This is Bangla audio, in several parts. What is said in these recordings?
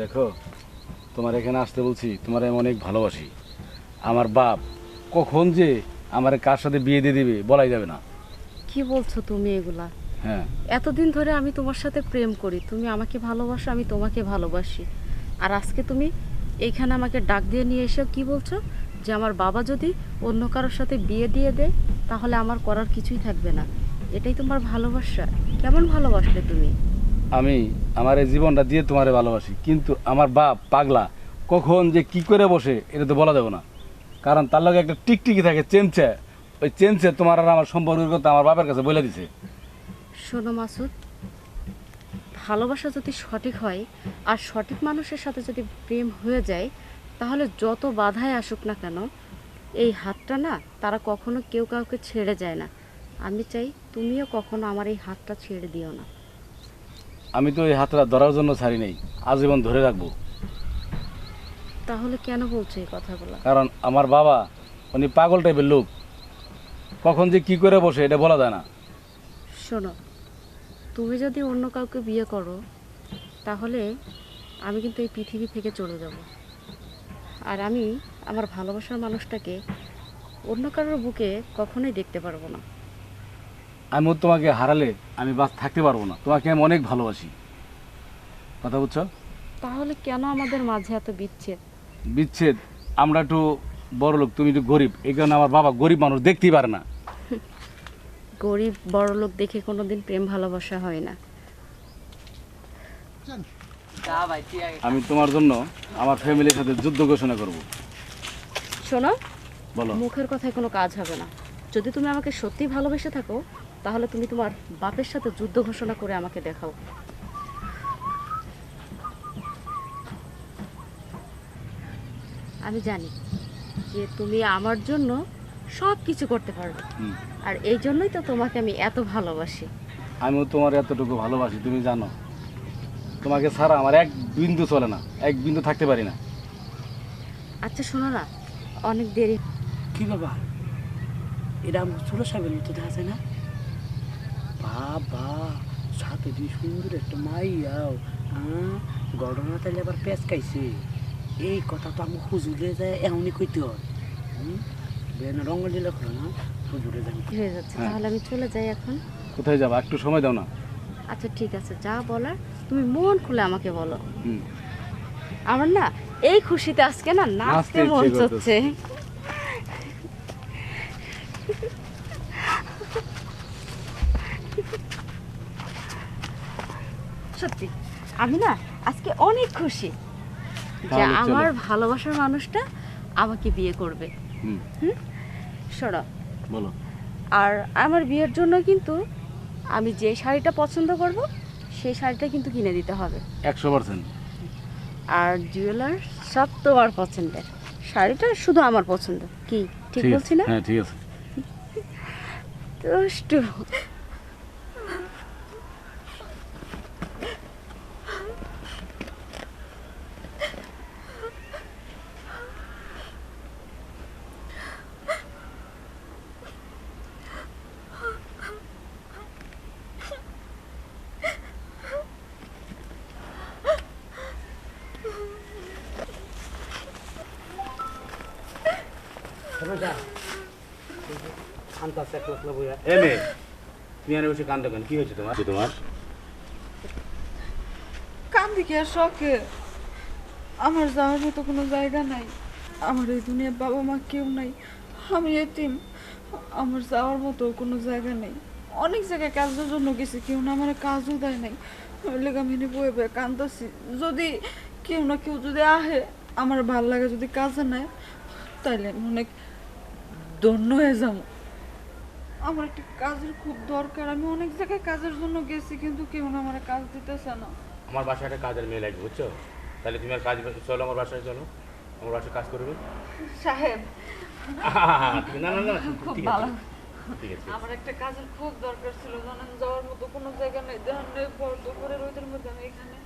দেখো তোমার এখানে আসতে বলছি তোমার আমি অনেক ভালোবাসি। আমার বাপ কখন যে আমার কার সাথে বিয়ে দিয়ে দিবে বলাই যাবে না। কি বলছো তুমি এগুলা? হ্যাঁ। এতদিন ধরে আমি তোমার সাথে প্রেম করি তুমি আমাকে ভালোবাসো আমি তোমাকে ভালোবাসি। আর আজকে তুমি এইখানে আমাকে ডাক দিয়ে নিয়ে এসে কি বলছো? যে আমার বাবা যদি অন্য কারোর সাথে বিয়ে দিয়ে দেয় তাহলে আমার করার কিছুই থাকবে না। এটাই তোমার ভালোবাসা। কেমন ভালোবাসলে তুমি? আমি আমার এই জীবনটা দিয়ে তোমারে ভালোবাসি। কিন্তু আমার বাপ পাগলা, কখন যে কি করে বসে, এটা তো বলা যাবে না। কারণ তার লগে একটা টিকটিকি থাকে চেনচে ওই চেনচে তোমার আর আমার সম্পর্কের কথা আমার বাপের কাছে বলে দিছে। শোনো মাসুদ, ভালোবাসা যদি সঠিক হয়, আর সঠিক মানুষের সাথে যদি প্রেম হয়ে যায়, তাহলে যত বাধায় আসুক না কেন, এই হাতটা না তারা কখনো কেউ কাউকে ছেড়ে যায় না। আমি চাই তুমিও কখনো আমার এই হাতটা ছেড়ে দিও না। আমি তো এই হাতটা ধরার জন্য ছাড়ি নেই। আজীবন ধরে রাখব। তাহলে কেন বলছো এই কথাগুলো? কারণ আমার বাবা উনি পাগল টাইপের লোক। কখন যে কি করে বসে এটা বলা যায় না। শোনো তুমি যদি অন্য কাউকে বিয়ে করো তাহলে আমি কিন্তু এই পৃথিবী থেকে চলে যাব। আর আমি আমার ভালোবাসার মানুষটাকে অন্য কারোর বুকে কখনোই দেখতে পারব না। আমিও তোমাকে হারালে আমি বাস থাকতে পারব না। তোমাকে আমি অনেক ভালোবাসি। কথা বুঝছ? তাহলে কেন আমাদের মাঝে এত বিচ্ছেদ? বিচ্ছেদ? আমরা একটু বড় লোক তুমি একটু গরিব। এই কারণে আমার বাবা গরিব মানুষ দেখতেই পারে না। গরিব বড় লোক দেখে কোনোদিন প্রেম ভালোবাসা হয় না। আমি তোমার জন্য আমার ফ্যামিলির সাথে যুদ্ধ ঘোষণা করব। শোনো বলো। মুখের কথায় কোনো কাজ হবে না। যদি তুমি আমাকে সত্যি ভালোবেসে থাকো তাহলে তুমি তোমার বাপের সাথে যুদ্ধ ঘোষণা করে আমাকে দেখাও। আমি জানি যে তুমি আমার জন্য সব কিছু করতে পারবে। আর এই জন্যই তো তোমাকে আমি এত ভালোবাসি। আমিও তোমার এতটুকু ভালোবাসি তুমি জানো। তোমাকে ছাড়া আমার এক বিন্দু চলে না এক বিন্দু থাকতে পারি না। আচ্ছা শোনো না অনেক দেরি। কি বাবা আমার ছোট সাহেবের মতো দেখা যায় না? বাবা সাথে দিয়ে সুন্দর একটা মাইয়াও হ্যাঁ ঘটনা তাহলে আবার পেঁচ খাইছে। এই কথা তো আমি হুজুরে যায় এমনই কইতে হয়। হুম? রঙ দিলে খোলো না হুজুরে যাই হয়ে যাচ্ছে হ্যাঁ। তাহলে আমি চলে যাই এখন। কোথায় যাবা? একটু সময় দাও না। আচ্ছা ঠিক আছে যা বলার তুমি মন খুলে আমাকে বলো। আমার না এই খুশিতে আজকে না নাচতে মন চাচ্ছে। সত্যি। আমি না আজকে অনেক খুশি যে আমার ভালোবাসার মানুষটা আমাকে বিয়ে করবে। হুম। শোনো। বলো। আর আমার বিয়ের জন্য কিন্তু আমি যে শাড়িটা পছন্দ করব সেই শাড়িটা কিন্তু কিনে দিতে হবে। একশো পার্সেন্ট। আর জুয়েলার সব তোমার পছন্দের। শাড়িটা শুধু আমার পছন্দ। কি? ঠিক বলছি না? হ্যাঁ ঠিক আছে। দুষ্টু। আনতাছে এক লাখ বইয়া। এ মেয়ে তুমি আর বসে কান্দো কেন? কি হয়েছে তোমার? তোমার? কান্দি কি আর শখে? আমার যাওয়ার মতো কোনো জায়গা নাই। আমার এই দুনিয়ার বাবা মা কেউ নাই। আমি এতিম। আমার যাওয়ার মতো কোনো জায়গা নেই। অনেক জায়গায় কাজের জন্য গেছি কেউ না আমার কাজও দেয় নাই। আমি বয়ে বয়ে কান্দাছি। যদি কেউ না কেউ যদি আহে আমার ভালো লাগে যদি কাজে নেয় তাইলে আমি অনেক ধন্য হয়ে যাব। আমার একটা কাজের খুব দরকার। আমি অনেক জায়গায় কাজের জন্য গেছি কিন্তু কেউ না আমার কাজ দিতেছে না। আমার বাসায় একটা কাজের মেয়ে লাগবে বুঝছ? তাহলে তুমি আর কাজ চলো আমার বাসায় চলো। আমার বাসায় কাজ করবে। সাহেব। না না না খুব ভালো। আমার একটা কাজের খুব দরকার ছিল জানেন? যাওয়ার মতো কোনো জায়গা নেই। দেখেন নেই পর দুপুরে রোদের মধ্যে আমি এখানে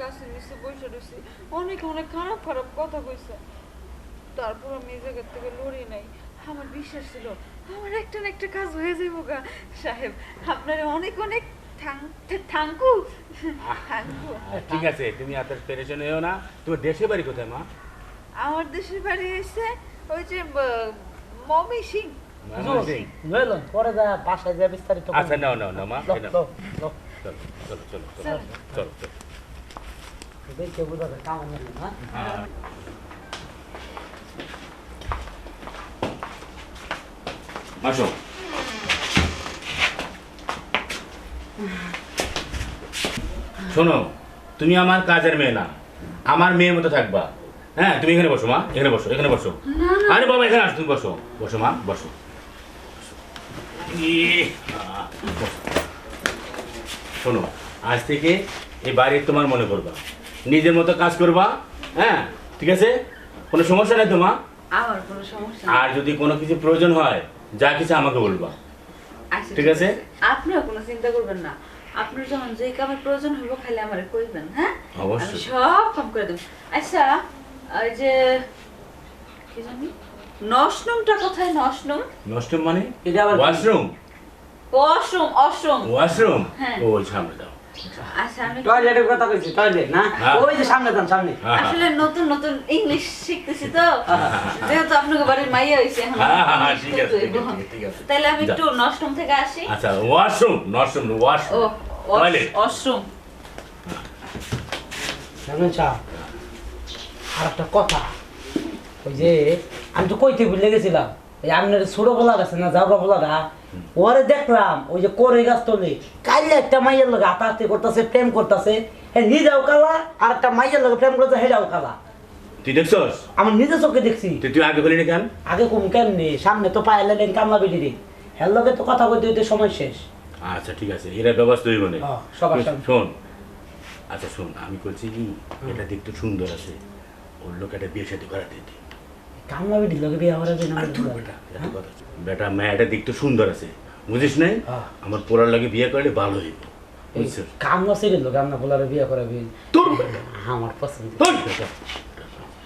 গাছের নিচে বসে রয়েছি অনেক অনেক খারাপ খারাপ কথা কইছে। তারপর আমি এই জায়গার থেকে লড়ি নাই। আমার বিশ্বাস ছিল আমার একটা না একটা কাজ হয়ে যাব গা। সাহেব আপনার অনেক অনেক থাঙ্কু ঠিক আছে তুমি এত পেরেশন হয়েও না। তোমার দেশে বাড়ি কোথায় মা? আমার দেশের বাড়ি এসে ওই যে মমি সিং। পরে যা বাসায় যা বিস্তারিত। আচ্ছা নাও নাও নাও মা লো, এই নাও। লো, লো। চলো চলো চলো চলো চলো চলো দেখে বোঝা যায় কেমন লাগে, হ্যাঁ? আসো শোনো তুমি আমার কাজের মেয়ে না আমার মেয়ের মতো থাকবা। হ্যাঁ তুমি এখানে বসো মা এখানে বসো এখানে বসো। আরে বাবা এখানে আসো তুমি বসো। বসো মা বসো। শোনো আজ থেকে এই বাড়ি তোমার মনে করবা নিজের মতো কাজ করবা হ্যাঁ ঠিক আছে? কোনো সমস্যা নেই তো মা? সমস্যা আর যদি কোনো কিছু প্রয়োজন হয় যা কিছু আমাকে বলবা। আচ্ছা, ঠিক আছে? আপনিও কোনো চিন্তা করবেন না। আপনার যখন যে কামের প্রয়োজন হইব খালি আমারে কইবেন হ্যাঁ? অবশ্যই। সব কাম করে দেব। আচ্ছা ওই যে কি জানি? নশনুমটা কোথায়? নশনম নষ্টম মানে? এটা আবার কি? ওয়াশরুম। অশ্রম। ওয়াশরুম? হ্যাঁ। ও ওই সামনে দাও টয়লেটের কথা কইছি টয়লেট না? হ্যাঁ। ওই যে সামনে যান সামনে। হ্যাঁ, হ্যাঁ। আসলে নতুন নতুন ইংলিশ শিখতেছি তো। যেহেতু আপনাকে বাড়ির মাইয়া হইছে এখন হ্যাঁ, হ্যাঁ, হ্যাঁ, ইংলিশ ঠিক আছে, বলতে ঠিক হইব। আছে, ঠিক আছে। তাহলে আমি যা। একটু নষ্টম থেকে আসি। আচ্ছা ওয়াশরুম নষ্টম ওয়াশরুম টয়লেট অশ্রম জানেন চা? আর একটা কথা। ওই যে আমি তো কইতে ভুলে গেছিলাম। আপনার ছোট বলা গেছে না জাবরা বলাটা ওরে দেখলাম ওই যে করে গাছ তোলে কাইলে একটা মাইয়ের লগে হাতাহাতি করতেছে প্রেম করতেছে। হ্যাঁ নিজেও কালা আর একটা মাইয়ের লগে প্রেম করতেছে হেটাও কালা। তুই দেখছস? আমার নিজে চোখে দেখছি। তুই আগে বলি না কেন? আগে কম কেমনি? সামনে তো পায়ে লেন কামলা বেটি রে হের লগে তো কথা বলতে হইতে সময় শেষ। আচ্ছা ঠিক আছে এরা ব্যবস্থা হইব না সবার। শোন আচ্ছা শোন আমি বলছি কি এটা দেখতে সুন্দর আছে। ওর লোক একটা বিয়ে সাথে করাতে দি কামলা বেটি লগে বিয়ে হওয়ার আর তুই বেটা বেটা মেয়েটা দেখতে সুন্দর আছে। বুঝিস নাই। আমার পোড়ার লাগে বিয়ে করলে ভালো হইব। কামলা সেরে লোক আমরা বলারে বিয়ে করা বিয়ে তোর আমার পছন্দ।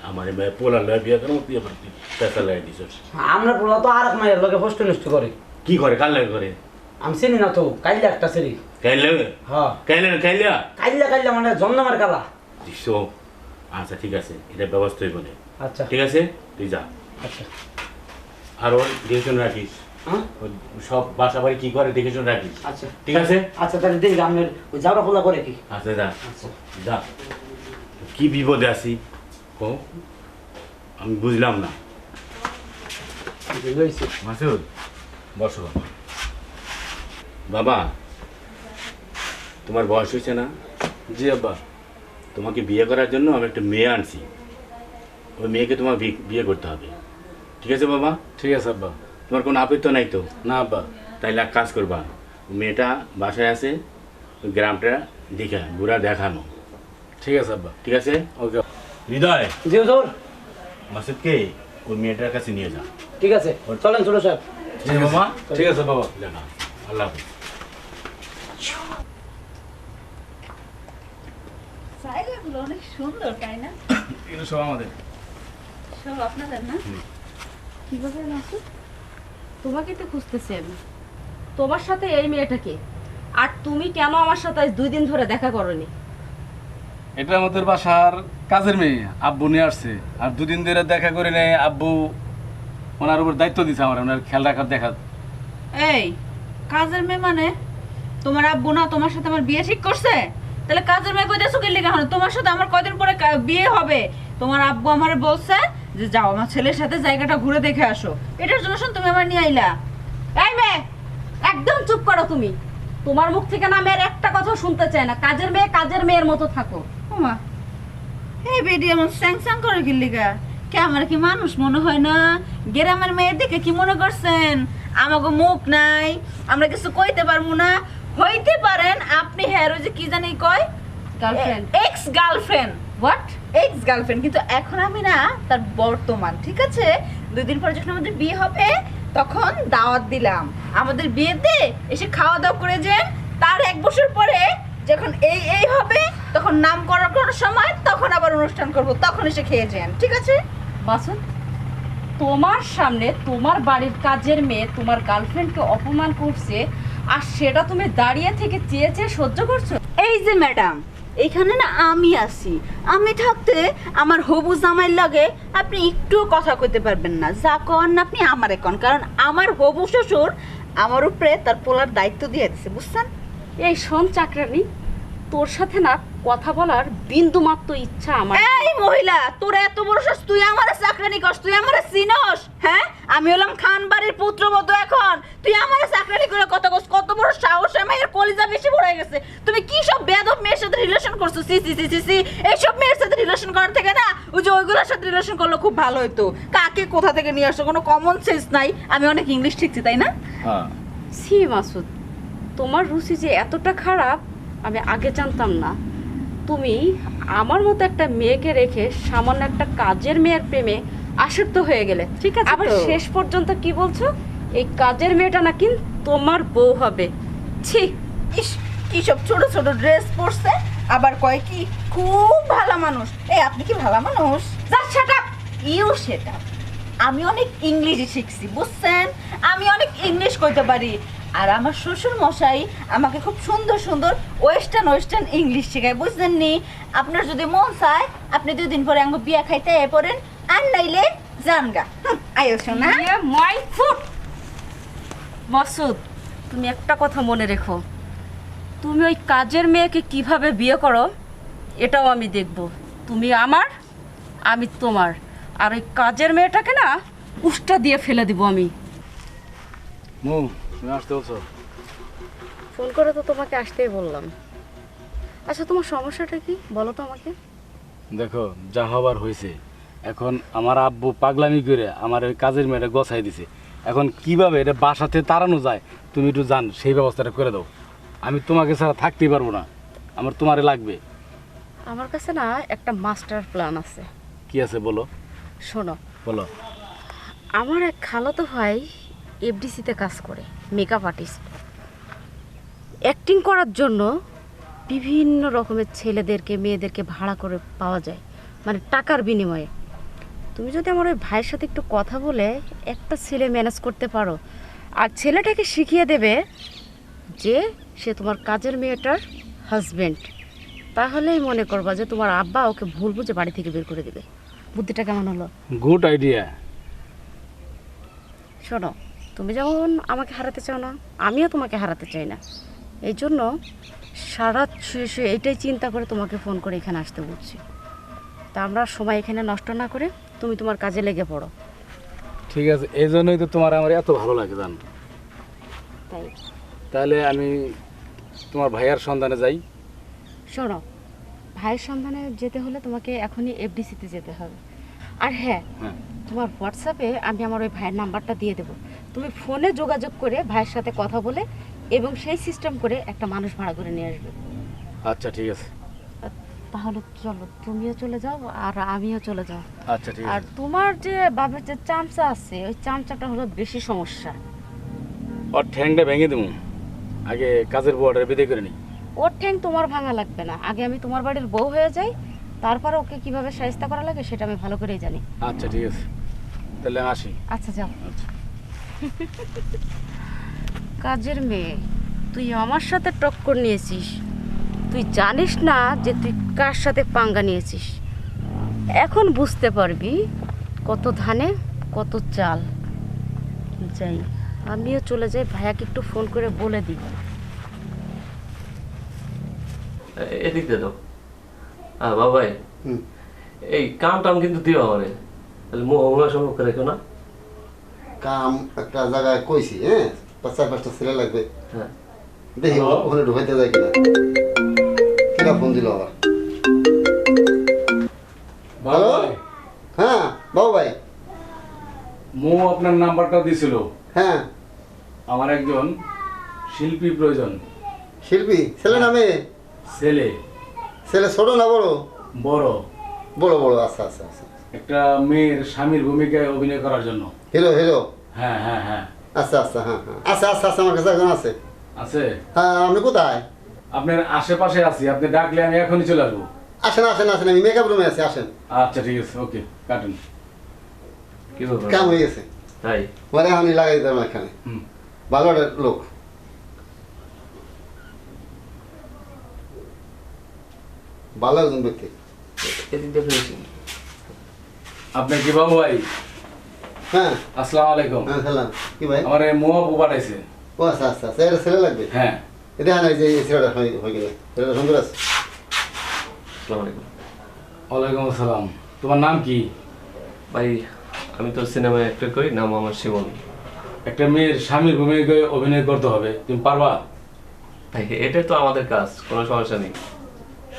আমার মেয়ে পোলার লাগে বিয়ে করব তুই আবার পেশা লাগিয়ে দিছিস আমরা বলা তো আর এক মায়ের লগে হষ্ট নষ্ট করে। কি করে? কাল লাগে করে? আমি চিনি না তো কাইলে একটা সেরি কাইলে হ্যাঁ। কাইলে কাইলে? কাইলে কাইলে মানে জন্মার কালা। দিস আচ্ছা ঠিক আছে। এটা ব্যবস্থা হইব আচ্ছা। ঠিক আছে? তুই যা। আচ্ছা। আর ওর দেখে শুনে রাখিস। হ্যাঁ? ওর সব বাসা বাড়ি কি করে দেখে শুনে রাখিস। আচ্ছা। ঠিক আছে? আচ্ছা তাহলে দেখি আপনার ওই জাবরা ফোলা করে কি? আচ্ছা যা। আচ্ছা। যা। কি বিপদে আছি? ও আমি বুঝলাম না। মাসুদ বসো। বাবা তোমার বয়স হয়েছে না? জি আব্বা। তোমাকে বিয়ে করার জন্য আমি একটা মেয়ে আনছি। ওই মেয়েকে তোমার বিয়ে করতে হবে। ঠিক আছে বাবা? ঠিক আছে আব্বা। তোমার কোনো আপত্তি নাই তো? না আব্বা। তাইলে এক কাজ করবা মেয়েটা বাসায় আছে গ্রামটা দেখে ঘুরা দেখানো। ঠিক আছে আব্বা। ঠিক আছে? ওকে। হৃদয়! জি হুজুর। মাসুদকে ওই মেয়েটার কাছে নিয়ে যা। ঠিক আছে। চলেন ছোট সাহেব। জি মামা ঠিক আছে বাবা দেখা। আল্লাহ হাফেজ। অনেক সুন্দর তাই না? এগুলো সব আমাদের। সব আপনাদের না? কীভাবে মাসুদ তোমাকে তো খুঁজতেছি আমি। তোমার সাথে এই মেয়েটাকে আর তুমি কেন আমার সাথে আজ দুই দিন ধরে দেখা করনি? এটা আমাদের বাসার কাজের মেয়ে। আব্বু নিয়ে আসছে। আর দুদিন ধরে দেখা করে নেয় আব্বু ওনার উপর দায়িত্ব দিছে আমার ওনার খেয়াল রাখার দেখা। এই কাজের মেয়ে মানে? তোমার আব্বু না তোমার সাথে আমার বিয়ে ঠিক করছে? তাহলে কাজের মেয়ে কইতেছো কি হলো তোমার সাথে আমার কয়দিন পরে বিয়ে হবে? তোমার আব্বু আমারে বলছে যে যাও আমার ছেলের সাথে জায়গাটা ঘুরে দেখে আসো। এটার জন্য শোন তুমি আমার নিয়ে আইলা। এই মেয়ে একদম চুপ করো তুমি। তোমার মুখ থেকে না আমি আর একটা কথা শুনতে চাই না। কাজের মেয়ে কাজের মেয়ের মতো থাকো। ওমা এই বেডি এমন স্যাং স্যাং করে কি লিগা কে আমার কি মানুষ মনে হয় না? গ্রামের মেয়ের দিকে কি মনে করছেন? আমাকে মুখ নাই আমরা কিছু কইতে পারব না। হইতে পারেন আপনি হ্যাঁ ওই যে কি জানি কয়? Girlfriend ex girlfriend what ex girlfriend কিন্তু এখন আমি না তার বর্তমান ঠিক আছে? দুই দিন পরে যখন আমাদের বিয়ে হবে তখন দাওয়াত দিলাম। আমাদের বিয়েতে এসে খাওয়া দাওয়া করে যান তার এক বছর পরে যখন এই এই হবে তখন নাম করার কোনো সময় তখন আবার অনুষ্ঠান করব তখন এসে খেয়ে যান ঠিক আছে? বাসুন তোমার সামনে তোমার বাড়ির কাজের মেয়ে তোমার গার্লফ্রেন্ডকে অপমান করছে আর সেটা তুমি দাঁড়িয়ে থেকে চেয়ে চেয়ে সহ্য করছ? এই যে ম্যাডাম এইখানে না আমি আছি। আমি থাকতে আমার হবু জামাইর লগে আপনি একটু কথা কইতে পারবেন না। যা কন না আপনি আমারে কন কারণ আমার হবু শ্বশুর আমার উপরে তার পোলার দায়িত্ব দিয়ে দিছে বুঝছেন? এই শোন চাকরানি তোর সাথে না কথা বলার বিন্দু মাত্র ইচ্ছা আমার এই মহিলা তোর এত বড় সাহস তুই আমার চাকরানি করস তুই আমার চিনস হ্যাঁ? আমি হলাম খান বাড়ির পুত্রবধূ এখন। তুই আমার চাকরানি করে কত কস কত বড় সাহস আমার এর কলিজা বেশি বড় হয়ে গেছে তুমি কি সব বেদব মেয়ের সাথে রিলেশন করছ? সি সি সি সি সি। এইসব মেয়ের সাথে রিলেশন করার থেকে না ওই যে ওইগুলোর সাথে রিলেশন করলে খুব ভালো হতো কাকে কোথা থেকে নিয়ে আসছো? কোনো কমন সেন্স নাই। আমি অনেক ইংলিশ শিখছি তাই না? হ্যাঁ। সি মাসুদ তোমার রুচি যে এতটা খারাপ আমি আগে জানতাম না। তুমি আমার মতো একটা মেয়েকে রেখে সামান্য একটা কাজের মেয়ের প্রেমে আসক্ত হয়ে গেলে। ঠিক আছে আবার শেষ পর্যন্ত কি বলছো? এই কাজের মেয়েটা নাকি তোমার বউ হবে। ছি। ইস কি সব ছোট ছোট ড্রেস পরছে? আবার কয় কি? খুব ভালো মানুষ। এই আপনি কি ভালো মানুষ? যা সেটা ইউ সেটা আমি অনেক ইংলিশ শিখছি, বুঝছেন? আমি অনেক ইংলিশ কইতে পারি। আর আমার শ্বশুর মশাই আমাকে খুব সুন্দর সুন্দর ওয়েস্টার্ন ওয়েস্টার্ন ইংলিশ শেখায় বুঝলেন নি? আপনার যদি মন চায়, আপনি দুই দিন পরে আমাকে বিয়া খাইতে এ পড়েন আর নাইলে জানগা। আয়ো শোনা মাই ফুট মাসুদ, তুমি একটা কথা মনে রেখো। তুমি ওই কাজের মেয়েকে কীভাবে বিয়ে করো এটাও আমি দেখব। তুমি আমার আমি তোমার। আর ওই কাজের মেয়েটাকে না উষ্টা দিয়ে ফেলে দিব আমি। মু তুমি আসতে বলছো? ফোন করে তো তোমাকে আসতেই বললাম। আচ্ছা তোমার সমস্যাটা কি? বলো তো আমাকে। দেখো যা হবার হয়েছে। এখন আমার আব্বু পাগলামি করে আমার ওই কাজের মেয়েটা গছাই দিছে। এখন কীভাবে এটা বাসাতে তাড়ানো যায় তুমি একটু জান সেই ব্যবস্থাটা করে দাও। আমি তোমাকে ছাড়া থাকতেই পারব না। আমার তোমারে লাগবে। আমার কাছে না একটা মাস্টার প্ল্যান আছে। কি আছে বলো? শোনো। বলো। আমার এক খালাতো ভাই এফডিসিতে কাজ করে মেকআপ আর্টিস্ট অ্যাক্টিং করার জন্য বিভিন্ন রকমের ছেলেদেরকে মেয়েদেরকে ভাড়া করে পাওয়া যায় মানে টাকার বিনিময়ে। তুমি যদি আমার ওই ভাইয়ের সাথে একটু কথা বলে একটা ছেলে ম্যানেজ করতে পারো আর ছেলেটাকে শিখিয়ে দেবে যে সে তোমার কাজের মেয়েটার হাজব্যান্ড তাহলেই মনে করবা যে তোমার আব্বা ওকে ভুল বুঝে বাড়ি থেকে বের করে দেবে। বুদ্ধিটা কেমন হলো? গুড আইডিয়া শোনো তুমি যেমন আমাকে হারাতে চাও না আমিও তোমাকে হারাতে চাই না। এই জন্য সারা শুয়ে শুয়ে এইটাই চিন্তা করে তোমাকে ফোন করে এখানে আসতে বলছি। তা আমরা সময় এখানে নষ্ট না করে তুমি তোমার কাজে লেগে পড়ো। ঠিক আছে এই জন্যই তো তোমার আমার এত ভালো লাগে জান। তাই। তাহলে আমি তোমার ভাইয়ার সন্ধানে যাই। শোনো ভাইয়ের সন্ধানে যেতে হলে তোমাকে এখনই এফডিসিতে যেতে হবে। আর হ্যাঁ হ্যাঁ। তোমার হোয়াটসঅ্যাপে আমি আমার ওই ভাইয়ের নাম্বারটা দিয়ে দেবো। তুমি ফোনে যোগাযোগ করে ভাইয়ের সাথে কথা বলে এবং সেই সিস্টেম করে একটা মানুষ ভাড়া করে নিয়ে আসবে। আচ্ছা ঠিক আছে। তাহলে চলো তুমিও চলে যাও আর আমিও চলে যাও। আচ্ছা ঠিক আর তোমার যে বাবার যে চামচা আছে ওই চামচাটা হলো বেশি সমস্যা। ওর ঠ্যাংটা ভেঙে দেবো। আগে কাজের বোয়ার্ডার বিদায় করে নিই। ওর ঠ্যাং তোমার ভাঙা লাগবে না। আগে আমি তোমার বাড়ির বউ হয়ে যাই তারপর ওকে কীভাবে সাহিস্তা করা লাগে সেটা আমি ভালো করেই জানি। আচ্ছা ঠিক আছে। তাহলে আসি। আচ্ছা যাও। আচ্ছা। কাজের মেয়ে তুই আমার সাথে টক্কর নিয়েছিস। তুই জানিস না যে তুই কার সাথে পাঙ্গা নিয়েছিস। এখন বুঝতে পারবি কত ধানে কত চাল। যাই। আমিও চলে যাই ভাইয়াকে একটু ফোন করে বলে দিই। এদিক দিয়ে দাও। হ্যাঁ বাবাই এই কাম টাম কিন্তু দিও আমারে। তাহলে মোহ মোহ সম্পর্ক রেখো না। কাম একটা জায়গায় কইছি হ্যাঁ? পাঁচ চার পাঁচটা ছেলে লাগবে। হ্যাঁ। দেখি ওখানে ঢুকাইতে যায় কিনা। কিনা ফোন দিল আবার? হ্যালো? হ্যাঁ বাবু ভাই। মো আপনার নাম্বারটা দিছিল। হ্যাঁ। আমার একজন শিল্পী প্রয়োজন। শিল্পী? ছেলে নামে? ছেলে। ছেলে ছোট না বড়? বড়। বড় বড় আচ্ছা আচ্ছা আচ্ছা। একটা মেয়ের স্বামীর ভূমিকায় অভিনয় করার জন্য। Hero hero? হ্যাঁ হ্যাঁ হ্যাঁ। আচ্ছা আচ্ছা হ্যাঁ হ্যাঁ। আচ্ছা আচ্ছা আচ্ছা আমার কাছে একজন আছে। আছে? হ্যাঁ আপনি কোথায়? আপনার আশেপাশে আছি। আপনি ডাকলে আমি এখনই চলে আসব। আসেন আসেন আসেন আমি মেকআপ রুমে আছি আসেন। আচ্ছা ঠিক আছে ওকে কাটুন। কি ব্যাপার? কাম হয়ে গেছে। তাই? মানে আমি লাগাই দিতাম এখানে। ভালো লোক। ভালো একজন ব্যক্তি। আপনি কি বাবু ভাই? হ্যাঁ। আসসালামু আলাইকুম। হ্যাঁ কি ভাই? আমার মোয়া পাঠাইছে। আচ্ছা আচ্ছা, আচ্ছা হ্যাঁ। এটা হ্যাঁ, আনা যে আলাইকুম। ওয়ালাইকুম আসসালাম। তোমার নাম কি? ভাই আমি তো সিনেমায় অ্যাক্টর করি নাম আমার শিবন। একটা মেয়ের স্বামীর ভূমিকায় অভিনয় করতে হবে তুমি পারবা? ভাই এটাই তো আমাদের কাজ কোনো সমস্যা নেই।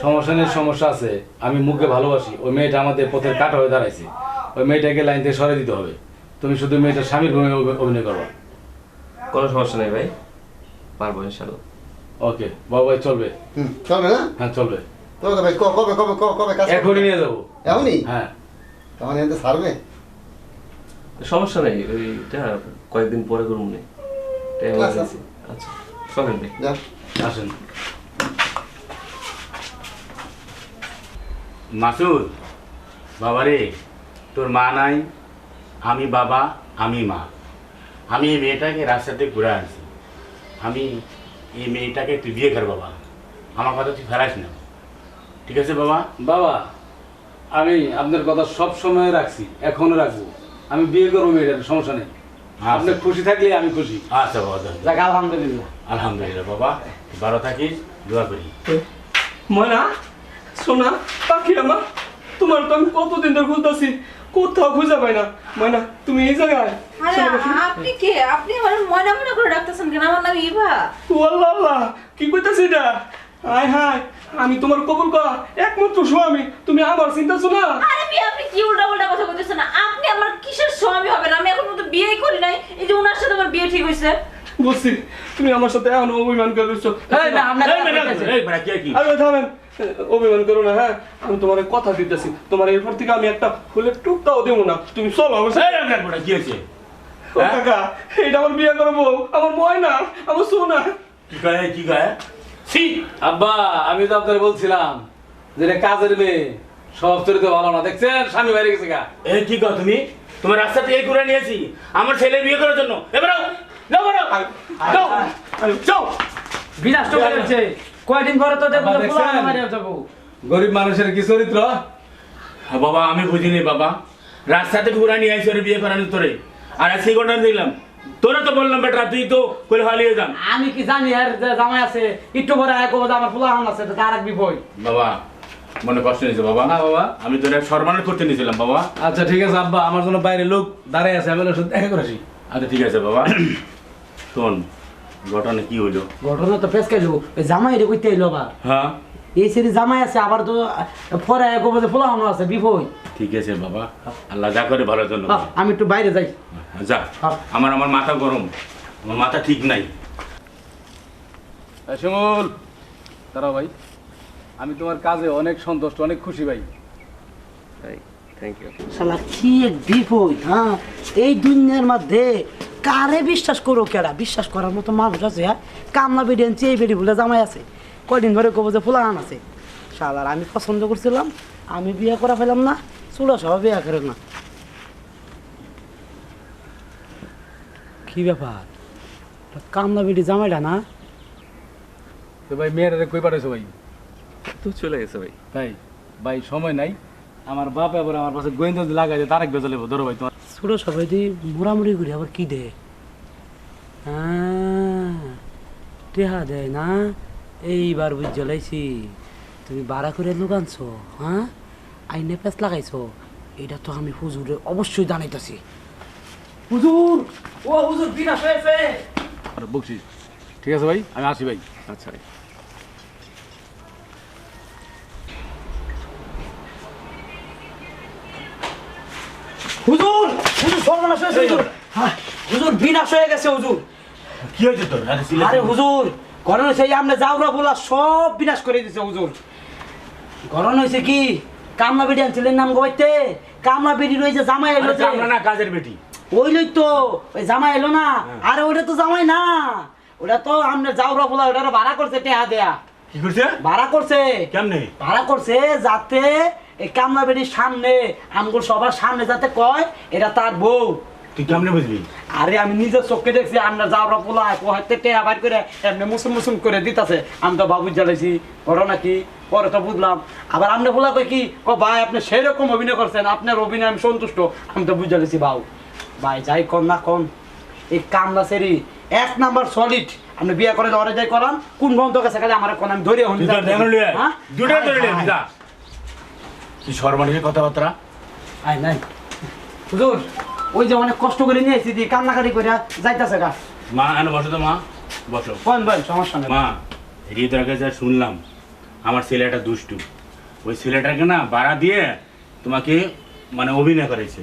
সমস্যা নেই সমস্যা আছে। আমি মুখে ভালোবাসি ওই মেয়েটা আমাদের পথের কাটা হয়ে দাঁড়াইছে। ওই মেয়েটাকে লাইন থেকে সরে দিতে হবে। তুমি শুধু মেয়েটার স্বামীর ভূমিকা অভি- অভিনয় করবা। কোনো সমস্যা নেই ভাই পারব ইনশাল্লাহ ওকে বাবা ভাই চলবে? হুম চলবে না? হ্যাঁ চলবে। তোমাকে ভাই ক- কবে কবে কবে কবে কাজ এখনই নিয়ে যাব। এখনই? হ্যাঁ। তখন এতে ছাড়বে? সমস্যা নেই ওইটা কয়েকদিন পরে করুন এটা emergency। আচ্ছা। চলেন আসেন। মাসুদ বাবারে তোর মা নাই আমি বাবা আমি মা। আমি এই মেয়েটাকে রাস্তাতে ঘুরে আনছি। আমি এই মেয়েটাকে তুই বিয়ে কর বাবা। আমার কথা তুই ফেরাস না। ঠিক আছে বাবা? বাবা আমি আপনার কথা সব সময় রাখছি এখনও রাখব। আমি বিয়ে করব মেয়েটার সমস্যা নেই। আপনি খুশি থাকলে আমি খুশি। আচ্ছা বাবা যাক। আলহামদুলিল্লাহ। আলহামদুলিল্লাহ বাবা ভালো থাকিস দোয়া করি। ময়না সোনা পাখি আমার তোমার তো আমি কতদিন ধরে খুঁজতেছি কোথাও খুঁজে পাই না। ময়না তুমি এই জায়গায় আপনি কে? আপনি আমার ময়না ময়না করে ডাকতেছেন কেন? আমার নাম ইভা। ওয়াল্লাহ আল্লাহ কি কইতাছ এটা? হায় হায় আমি তোমার কবুল করা একমাত্র স্বামী তুমি আমার চিন্তা শোনা। আরে বিয়ে আপনি কি উল্টা উল্টা কথা বলতেছেন? আপনি আমার কিসের স্বামী হবেন? আমি এখন মতো বিয়েই করি নাই। এই যে ওনার সাথে আমার বিয়ে ঠিক হয়েছে। বুঝছি তুমি আমার সাথে এখন অভিমান করছ এই মেয়ে, এই বেটা, কি? আরে থামেন। অভিমান করো না হ্যাঁ? আমি তোমার কথা দিতেছি। তোমার এরপর থেকে আমি একটা ফুলের টুকটাও দেবো না। তুমি চলো আমার সাথে। কি হয়েছে ও কাকা এটা আমার বিয়ে করব আমার ময়না আমার সোনা। কি কয় কি কয়? ছি আব্বা আমি তো আপনার বলছিলাম যে কাজের মেয়ে সব চরিত্র ভালো না দেখছেন? স্বামী বাইরে গেছে গা। এই কি কও তুমি? তোমার রাস্তাতে এই করে নিয়েছি আমার ছেলে বিয়ে করার জন্য। এবার যাও বেরো যাও যাও। বিনাশ তো হয়েছে কয়দিন পরে তো দেখব যাব। গরিব মানুষের কি চরিত্র? বাবা আমি বুঝিনি বাবা। রাস্তাতে ঘুরা নিয়ে আইসি ওরে বিয়ে করানোর তোরে। আর আজকে ঘটনা দিলাম? তোরা তো বললাম বেটা তুই তো কইলে হালিয়ে যান। আমি কি জানি আর যে জামাই আছে একটু পরে আয় কবো আমার পোলাপান আছে তো তার এক বিপদ। বাবা মনে কষ্ট নিয়েছে বাবা। না বাবা। আমি তোরা সম্মান করতে নিয়েছিলাম বাবা। আচ্ছা ঠিক আছে আব্বা আমার জন্য বাইরে লোক দাঁড়ায় আছে আমি ওর দেখা করে আসি। আচ্ছা ঠিক আছে বাবা। শোন ঘটনা কি হইল? ঘটনা তো ফেস খাইলো জামাই রে কইতে এলো আবার। হ্যাঁ। এই সেরি জামাই আছে আবার তো পরে কবো যে পোলাপান আছে বিপদ ঠিক আছে বাবা আল্লাহ যা করে ভালোর জন্য আমি একটু বাইরে যাই। যা। আমার আমার মাথা গরম আমার মাথা ঠিক নাই। শিমুল দাঁড়াও ভাই আমি তোমার কাজে অনেক সন্তুষ্ট অনেক খুশি ভাই। থ্যাংক ইউ শালা কি এক বিপদ হ্যাঁ? এই দুনিয়ার মধ্যে কারে বিশ্বাস করো কেডা? বিশ্বাস করার মতো মানুষ আছে হ্যাঁ? কামলা বেডি আনছি এই বেডি বলে জামাই আছে। কয়দিন ধরে কবো যে ফুলাহান আছে। শালার আমি পছন্দ করছিলাম আমি বিয়ে করা ফেলাম না চুলা সহ বিয়ে করে না। কি ব্যাপার? কামলা বেডি জামাইটা না? তো ভাই মেয়েরা কই পাঠাইছো ভাই? তো চলে গেছে ভাই। তাই? ভাই সময় নাই। আমার বাপ এবার আমার পাশে গোয়েন্দা লাগাই দিয়ে তারেক বেজা লেবো ধরো ভাই তোমার। ছোট সবাই দিয়ে মোড়ামুড়ি করি আবার কি দে? হ্যাঁ, টেহা দেয় না? এইবার বুঝ জ্বলাইছি তুমি বাড়া করে লুকানছো হ্যাঁ? আইনে পেঁচ লাগাইছো এটা তো আমি হুজুরে অবশ্যই জানাইতেছি। হুজুর ও হুজুর বিনাশ হয়েছে আর বকশিস ঠিক আছে ভাই? আমি আসি ভাই। আচ্ছা ভাই। হুজুর হুজুর সর্বনাশ হয়েছে হুজুর। হ্যাঁ, হুজুর বিনাশ হয়ে গেছে হুজুর। কি হয়েছে তোর? আরে হুজুর গরম হয়েছে আমরা যাওরা বলা সব বিনাশ করে দিছে হুজুর। গরম হয়েছে কি? কামলা বেডি আনছিলেন নাম গোবাইতে? কামলা বেডি রয়েছে জামাই এলো আরে না কাজের বেটি। ওই লই তো ওই জামাই এলো না। আরে ওটা তো জামাই না। ওটা তো আমরা যাওরা বলা ওটা ভাড়া করছে টেহা দেয়া। কি করছে? ভাড়া করছে। কেমনে? ভাড়া করছে যাতে এই কামলা বেডির সামনে আমগুর সবার সামনে যাতে কয় এটা তার বউ। তুই কেমনে বুঝবি আরে আমি নিজের চোখে দেখছি আমরা যাওয়া পোলা হাতে টেয়া বাইর করে এমনি মুসুম মুসুম করে দিতাছে। আমি তো বাবু জ্বালাইছি ঘটনা কি পরে তো বুঝলাম। আবার আপনি কি? ও ভাই আপনি সেই রকম অভিনয় করছেন আপনার অভিনয় আমি সন্তুষ্ট। আমি তো বুঝে লেছি বাউ। ভাই যাই কন না কন এই কামলা সেরি এক নাম্বার সলিড আপনি বিয়ে করে ধরে যাই করান কোন বন্ধ কাছে কাছে আমার কোন আমি ধরে হন হ্যাঁ? দুটো ধরে লিয়ে আয়, আয়। যা তুই সর্বনিশের কথাবার্তা? আয় নাই। হুজুর ওই যে অনেক কষ্ট করে নিয়ে এসেছি দিয়ে কান্নাকাটি করে যাইতাছে গা। মা এনে বসো তো মা বসো। বল বল সমস্যা নেই। মা হৃদয়ের কাছে যা শুনলাম আমার ছেলেটা দুষ্টু। ওই ছেলেটাকে না ভাড়া দিয়ে তোমাকে মানে অভিনয় করেছে।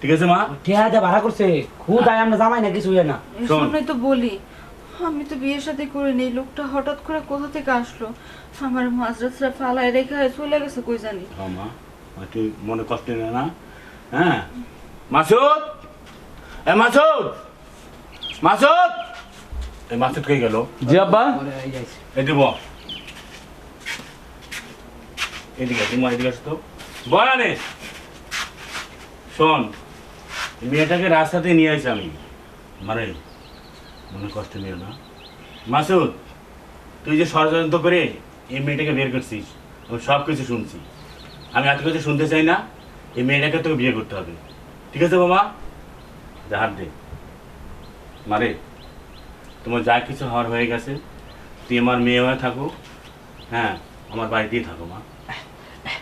ঠিক আছে মা? ঠেয়া দিয়ে ভাড়া করছে। খুদ আয় আমরা জামাই না কিছু হয় না। শোন। তো বলি আমি তো বিয়ের সাথে করে নেই লোকটা হঠাৎ করে কোথা থেকে আসলো? আমার মাঝরাতরা ফালায় রেখে চলে গেছে কই জানি। মা মা, তুই মনে কষ্ট নে না? হ্যাঁ? মাসুদ? এ মাসুদ? মাসুদ? এই মাসুদ কই গেল? জি আব্বা। এই দিব। এদিকে তুমি এদিকে আসো তো। বয়ানে শোন এই মেয়েটাকে রাস্তাতে নিয়ে আসি আমি। মানে মনে কষ্ট নিও না। মাসুদ তুই যে ষড়যন্ত্র করে এই মেয়েটাকে বের করছিস আমি সব কিছু শুনছি। আমি এত কিছু শুনতে চাই না এই মেয়েটাকে তোকে বিয়ে করতে হবে। ঠিক আছে বাবা? যা হাত দে। মারে তোমার যা কিছু হওয়ার হয়ে গেছে তুই আমার মেয়ে হয়ে থাকো। হ্যাঁ আমার বাড়িতেই থাকো মা।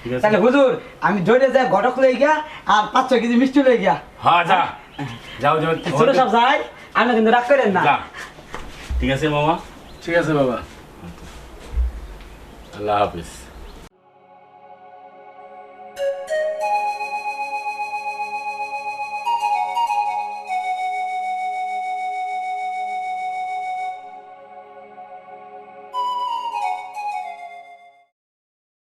ঠিক আছে? তাহলে হুজুর আমি ধরে যাই ঘটক লই গিয়া আর পাঁচ ছয় কেজি মিষ্টি লই গিয়া। হ্যাঁ যা। যাও যাও ছোট সব যাই আমি কিন্তু রাগ করেন না। যা। ঠিক আছে মামা? ঠিক আছে বাবা। আল্লাহ হাফিজ।